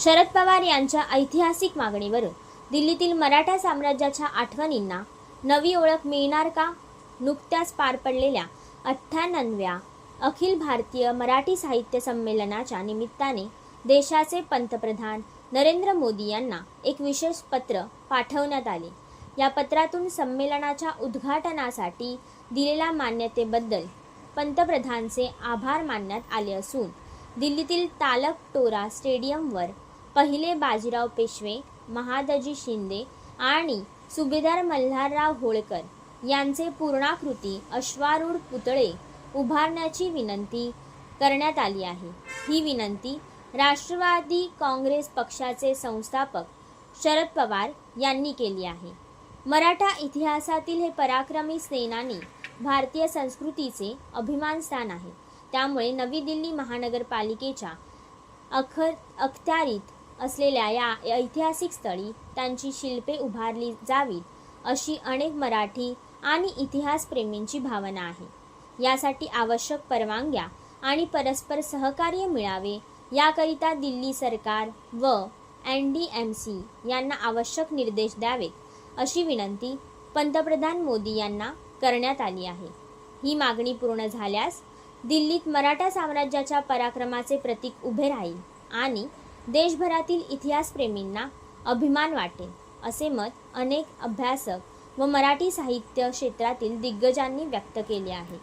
शरद पवार यांच्या ऐतिहासिक मागणीवरून दिल्लीतील मराठा साम्राज्याच्या आठवणींना नवी ओळख मिळणार का? नुकत्याच पार पडलेल्या अठ्ठ्याण्णव्या अखिल भारतीय मराठी साहित्य संमेलनाच्या निमित्ताने देशाचे पंतप्रधान नरेंद्र मोदी यांना एक विशेष पत्र पाठवण्यात आले. या पत्रातून संमेलनाच्या उद्घाटनासाठी दिलेल्या मान्यतेबद्दल पंतप्रधानचे आभार मानण्यात आले असून दिल्लीतील तालक टोरा स्टेडियमवर पहिले बाजीराव पेशवे महादजी शिंदे आणि सुभेदार मल्हारराव होळकर यांचे पूर्णाकृती अश्वारूढ पुतळे उभारण्याची विनंती करण्यात आली आहे. ही विनंती राष्ट्रवादी काँग्रेस पक्षाचे संस्थापक शरद पवार यांनी केली आहे. मराठा इतिहासातील हे पराक्रमी सेनानी भारतीय संस्कृतीचे अभिमान स्थान आहे. त्यामुळे नवी दिल्ली महानगरपालिकेच्या अखर अखत्यारीत असलेल्या या ऐतिहासिक स्थळी त्यांची शिल्पे उभारली जावीत अशी अनेक मराठी आणि इतिहासप्रेमींची भावना आहे. यासाठी आवश्यक परवानग्या आणि परस्पर सहकार्य मिळावे याकरिता दिल्ली सरकार व एन डी एम सी यांना आवश्यक निर्देश द्यावेत अशी विनंती पंतप्रधान मोदी यांना करण्यात आली आहे. ही मागणी पूर्ण झाल्यास दिल्लीत मराठा साम्राज्याच्या पराक्रमाचे प्रतीक उभे राहील आणि देशभरातील इतिहासप्रेमींना अभिमान वाटेल असे मत अनेक अभ्यासक व मराठी साहित्य क्षेत्रातील दिग्गजांनी व्यक्त केले आहे.